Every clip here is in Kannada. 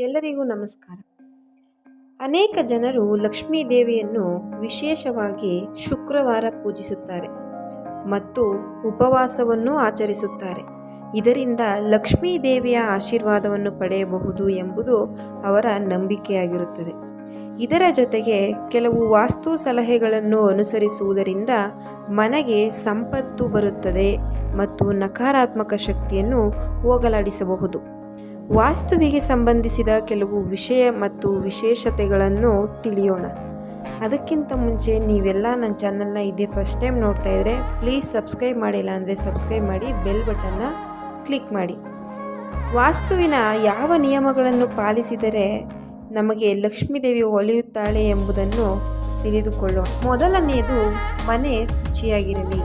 ಎಲ್ಲರಿಗೂ ನಮಸ್ಕಾರ. ಅನೇಕ ಜನರು ಲಕ್ಷ್ಮೀ ದೇವಿಯನ್ನು ವಿಶೇಷವಾಗಿ ಶುಕ್ರವಾರ ಪೂಜಿಸುತ್ತಾರೆ ಮತ್ತು ಉಪವಾಸವನ್ನು ಆಚರಿಸುತ್ತಾರೆ. ಇದರಿಂದ ಲಕ್ಷ್ಮೀ ದೇವಿಯ ಆಶೀರ್ವಾದವನ್ನು ಪಡೆಯಬಹುದು ಎಂಬುದು ಅವರ ನಂಬಿಕೆಯಾಗಿರುತ್ತದೆ. ಇದರ ಜೊತೆಗೆ ಕೆಲವು ವಾಸ್ತು ಸಲಹೆಗಳನ್ನು ಅನುಸರಿಸುವುದರಿಂದ ಮನೆಗೆ ಸಂಪತ್ತು ಬರುತ್ತದೆ ಮತ್ತು ನಕಾರಾತ್ಮಕ ಶಕ್ತಿಯನ್ನು ಹೋಗಲಾಡಿಸಬಹುದು. ವಾಸ್ತುವಿಗೆ ಸಂಬಂಧಿಸಿದ ಕೆಲವು ವಿಷಯ ಮತ್ತು ವಿಶೇಷತೆಗಳನ್ನು ತಿಳಿಯೋಣ. ಅದಕ್ಕಿಂತ ಮುಂಚೆ ನೀವೆಲ್ಲ ನನ್ನ ಚಾನಲ್ನ ಇದೇ ಫಸ್ಟ್ ಟೈಮ್ ನೋಡ್ತಾ ಇದ್ದರೆ ಪ್ಲೀಸ್ ಸಬ್ಸ್ಕ್ರೈಬ್ ಮಾಡಿಲ್ಲ ಅಂದರೆ ಸಬ್ಸ್ಕ್ರೈಬ್ ಮಾಡಿ ಬೆಲ್ ಬಟನ್ನ ಕ್ಲಿಕ್ ಮಾಡಿ. ವಾಸ್ತುವಿನ ಯಾವ ನಿಯಮಗಳನ್ನು ಪಾಲಿಸಿದರೆ ನಮಗೆ ಲಕ್ಷ್ಮೀದೇವಿ ಒಲಿಯುತ್ತಾಳೆ ಎಂಬುದನ್ನು ತಿಳಿದುಕೊಳ್ಳೋಣ. ಮೊದಲನೆಯದು, ಮನೆ ಶುಚಿಯಾಗಿರಲಿ.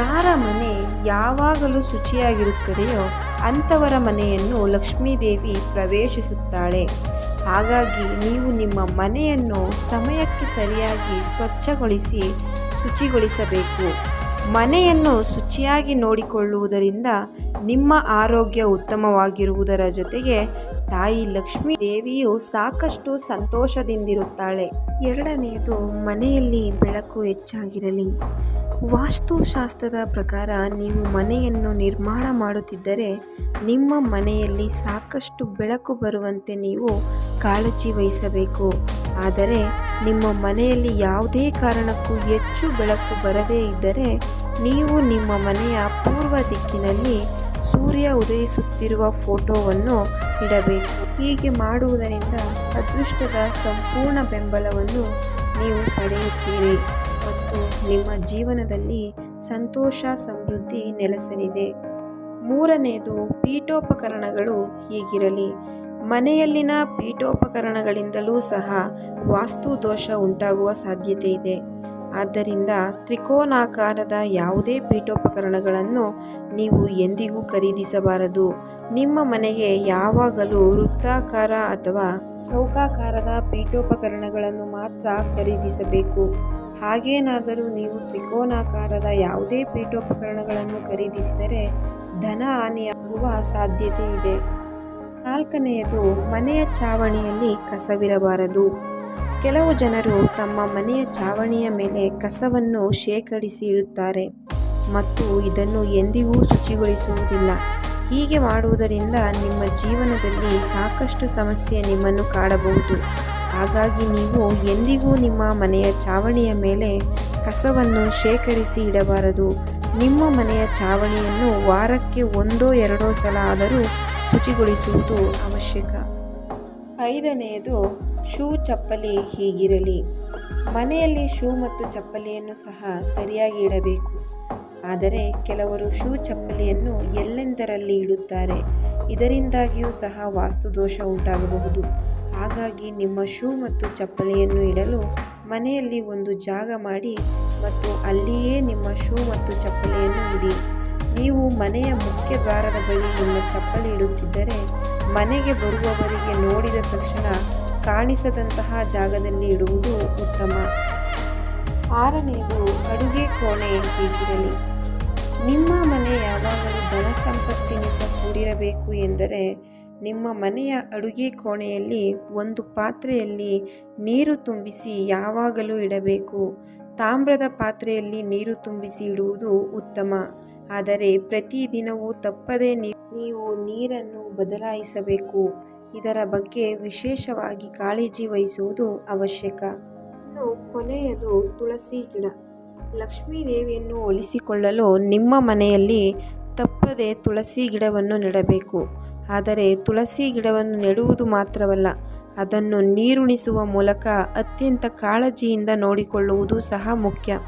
ಯಾರ ಮನೆ ಯಾವಾಗಲೂ ಶುಚಿಯಾಗಿರುತ್ತದೆಯೋ ಅಂಥವರ ಮನೆಯನ್ನು ಲಕ್ಷ್ಮೀದೇವಿ ಪ್ರವೇಶಿಸುತ್ತಾಳೆ. ಹಾಗಾಗಿ ನೀವು ನಿಮ್ಮ ಮನೆಯನ್ನು ಸಮಯಕ್ಕೆ ಸರಿಯಾಗಿ ಸ್ವಚ್ಛಗೊಳಿಸಿ, ಶುಚಿಗೊಳಿಸಬೇಕು. ಮನೆಯನ್ನು ಶುಚಿಯಾಗಿ ನೋಡಿಕೊಳ್ಳುವುದರಿಂದ ನಿಮ್ಮ ಆರೋಗ್ಯ ಉತ್ತಮವಾಗಿರುವುದರ ಜೊತೆಗೆ ತಾಯಿ ಲಕ್ಷ್ಮೀ ದೇವಿಯು ಸಾಕಷ್ಟು ಸಂತೋಷದಿಂದಿರುತ್ತಾಳೆ. ಎರಡನೆಯದು, ಮನೆಯಲ್ಲಿ ಬೆಳಕು ಹೆಚ್ಚಾಗಿರಲಿ. ವಾಸ್ತುಶಾಸ್ತ್ರದ ಪ್ರಕಾರ ನೀವು ಮನೆಯನ್ನು ನಿರ್ಮಾಣ ಮಾಡುತ್ತಿದ್ದರೆ ನಿಮ್ಮ ಮನೆಯಲ್ಲಿ ಸಾಕಷ್ಟು ಬೆಳಕು ಬರುವಂತೆ ನೀವು ಕಾಳಜಿ ವಹಿಸಬೇಕು. ಆದರೆ ನಿಮ್ಮ ಮನೆಯಲ್ಲಿ ಯಾವುದೇ ಕಾರಣಕ್ಕೂ ಹೆಚ್ಚು ಬೆಳಕು ಬರದೇ ಇದ್ದರೆ ನೀವು ನಿಮ್ಮ ಮನೆಯ ಪೂರ್ವ ದಿಕ್ಕಿನಲ್ಲಿ ಸೂರ್ಯ ಉದಯಿಸುತ್ತಿರುವ ಫೋಟೋವನ್ನು ಇಡಬೇಕು. ಹೀಗೆ ಮಾಡುವುದರಿಂದ ಅದೃಷ್ಟದ ಸಂಪೂರ್ಣ ಬೆಂಬಲವನ್ನು ನೀವು ಪಡೆಯುತ್ತೀರಿ ಮತ್ತು ನಿಮ್ಮ ಜೀವನದಲ್ಲಿ ಸಂತೋಷ, ಸಮೃದ್ಧಿ ನೆಲೆಸಲಿದೆ. ಮೂರನೆಯದು ಪೀಠೋಪಕರಣಗಳು ಹೀಗಿರಲಿ. ಮನೆಯಲ್ಲಿನ ಪೀಠೋಪಕರಣಗಳಿಂದಲೂ ಸಹ ವಾಸ್ತು ದೋಷ ಉಂಟಾಗುವ ಸಾಧ್ಯತೆ ಇದೆ. ಆದ್ದರಿಂದ ತ್ರಿಕೋನಾಕಾರದ ಯಾವುದೇ ಪೀಠೋಪಕರಣಗಳನ್ನು ನೀವು ಎಂದಿಗೂ ಖರೀದಿಸಬಾರದು. ನಿಮ್ಮ ಮನೆಗೆ ಯಾವಾಗಲೂ ವೃತ್ತಾಕಾರ ಅಥವಾ ಚೌಕಾಕಾರದ ಪೀಠೋಪಕರಣಗಳನ್ನು ಮಾತ್ರ ಖರೀದಿಸಬೇಕು. ಹಾಗೇನಾದರೂ ನೀವು ತ್ರಿಕೋನಾಕಾರದ ಯಾವುದೇ ಪೀಠೋಪಕರಣಗಳನ್ನು ಖರೀದಿಸಿದರೆ ಧನ ಹಾನಿಯಾಗುವ ಸಾಧ್ಯತೆ ಇದೆ. ನಾಲ್ಕನೆಯದು, ಮನೆಯ ಚಾವಣಿಯಲ್ಲಿ ಕಸವಿರಬಾರದು. ಕೆಲವು ಜನರು ತಮ್ಮ ಮನೆಯ ಚಾವಣಿಯ ಮೇಲೆ ಕಸವನ್ನು ಶೇಖರಿಸಿ ಇಡುತ್ತಾರೆ ಮತ್ತು ಇದನ್ನು ಎಂದಿಗೂ ಶುಚಿಗೊಳಿಸುವುದಿಲ್ಲ. ಹೀಗೆ ಮಾಡುವುದರಿಂದ ನಿಮ್ಮ ಜೀವನದಲ್ಲಿ ಸಾಕಷ್ಟು ಸಮಸ್ಯೆ ನಿಮ್ಮನ್ನು ಕಾಡಬಹುದು. ಹಾಗಾಗಿ ನೀವು ಎಂದಿಗೂ ನಿಮ್ಮ ಮನೆಯ ಚಾವಣಿಯ ಮೇಲೆ ಕಸವನ್ನು ಶೇಖರಿಸಿ ಇಡಬಾರದು. ನಿಮ್ಮ ಮನೆಯ ಚಾವಣಿಯನ್ನು ವಾರಕ್ಕೆ ಒಂದೋ ಎರಡೋ ಸಲ ಆದರೂ ಶುಚಿಗೊಳಿಸುವುದು ಅವಶ್ಯಕ. ಐದನೆಯದು ಶೂ ಚಪ್ಪಲಿ ಹೀಗಿರಲಿ. ಮನೆಯಲ್ಲಿ ಶೂ ಮತ್ತು ಚಪ್ಪಲಿಯನ್ನು ಸಹ ಸರಿಯಾಗಿ ಇಡಬೇಕು. ಆದರೆ ಕೆಲವರು ಶೂ ಚಪ್ಪಲಿಯನ್ನು ಎಲ್ಲೆಂದರಲ್ಲಿ ಇಡುತ್ತಾರೆ? ಇದರಿಂದಾಗಿಯೂ ಸಹ ವಾಸ್ತುದೋಷ ಉಂಟಾಗಬಹುದು. ಹಾಗಾಗಿ ನಿಮ್ಮ ಶೂ ಮತ್ತು ಚಪ್ಪಲಿಯನ್ನು ಇಡಲು ಮನೆಯಲ್ಲಿ ಒಂದು ಜಾಗ ಮಾಡಿ ಮತ್ತು ಅಲ್ಲಿಯೇ ನಿಮ್ಮ ಶೂ ಮತ್ತು ಚಪ್ಪಲಿಯನ್ನು ಇಡಿ. ನೀವು ಮನೆಯ ಮುಖ್ಯ ದ್ವಾರದ ಬಳಿ ನಿಮ್ಮ ಚಪ್ಪಲಿ ಇಡುತ್ತಿದ್ದರೆ ಮನೆಗೆ ಬರುವವರಿಗೆ ನೋಡಿದ ತಕ್ಷಣ ಕಾಣಿಸದಂತಹ ಜಾಗದಲ್ಲಿ ಇಡುವುದು ಉತ್ತಮ. ಆರನೆಯದು, ಅಡುಗೆ ಕೋಣೆ ಹೀಗಿರಲಿ. ನಿಮ್ಮ ಮನೆ ಯಾವಾಗಲೂ ಧನ ಸಂಪತ್ತಿನಿಂದ ಕೂಡಿರಬೇಕು ಎಂದರೆ, ನಿಮ್ಮ ಮನೆಯ ಅಡುಗೆ ಕೋಣೆಯಲ್ಲಿ ಒಂದು ಪಾತ್ರೆಯಲ್ಲಿ ನೀರು ತುಂಬಿಸಿ ಯಾವಾಗಲೂ ಇಡಬೇಕು. ತಾಮ್ರದ ಪಾತ್ರೆಯಲ್ಲಿ ನೀರು ತುಂಬಿಸಿ ಇಡುವುದು ಉತ್ತಮ. ಆದರೆ ಪ್ರತಿದಿನವೂ ತಪ್ಪದೇ ನೀವು ನೀರನ್ನು ಬದಲಾಯಿಸಬೇಕು. ಇದರ ಬಗ್ಗೆ ವಿಶೇಷವಾಗಿ ಕಾಳಜಿ ವಹಿಸುವುದು ಅವಶ್ಯಕ. ಇನ್ನು ಕೊನೆಯದು ತುಳಸಿ ಗಿಡ. ಲಕ್ಷ್ಮೀ ದೇವಿಯನ್ನು ಒಲಿಸಿಕೊಳ್ಳಲು ನಿಮ್ಮ ಮನೆಯಲ್ಲಿ ತಪ್ಪದೆ ತುಳಸಿ ಗಿಡವನ್ನು ನೆಡಬೇಕು. ಆದರೆ ತುಳಸಿ ಗಿಡವನ್ನು ನೆಡುವುದು ಮಾತ್ರವಲ್ಲ, ಅದನ್ನು ನೀರುಣಿಸುವ ಮೂಲಕ ಅತ್ಯಂತ ಕಾಳಜಿಯಿಂದ ನೋಡಿಕೊಳ್ಳುವುದು ಸಹ ಮುಖ್ಯ.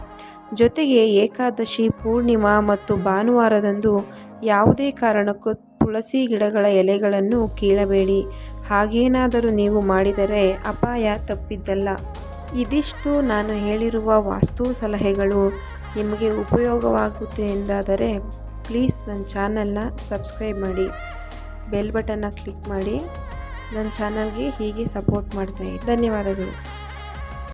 ಜೊತೆಗೆ ಏಕಾದಶಿ, ಪೂರ್ಣಿಮಾ ಮತ್ತು ಭಾನುವಾರದಂದು ಯಾವುದೇ ಕಾರಣಕ್ಕೂ ತುಳಸಿ ಗಿಡಗಳ ಎಲೆಗಳನ್ನು ಕೀಳಬೇಡಿ. ಹಾಗೇನಾದರೂ ನೀವು ಮಾಡಿದರೆ ಅಪಾಯ ತಪ್ಪಿದ್ದಲ್ಲ. ಇದಿಷ್ಟು ನಾನು ಹೇಳಿರುವ ವಾಸ್ತು ಸಲಹೆಗಳು. ನಿಮಗೆ ಉಪಯೋಗವಾಗುತ್ತೆ ಎಂದಾದರೆ ಪ್ಲೀಸ್ ನನ್ನ ಚಾನಲ್ನ ಸಬ್ಸ್ಕ್ರೈಬ್ ಮಾಡಿ. ಬೆಲ್ ಬಟನ್ನ ಕ್ಲಿಕ್ ಮಾಡಿ. ನನ್ನ ಚಾನಲ್ಗೆ ಹೀಗೆ ಸಪೋರ್ಟ್ ಮಾಡ್ತಾಯಿರಿ ಧನ್ಯವಾದಗಳು.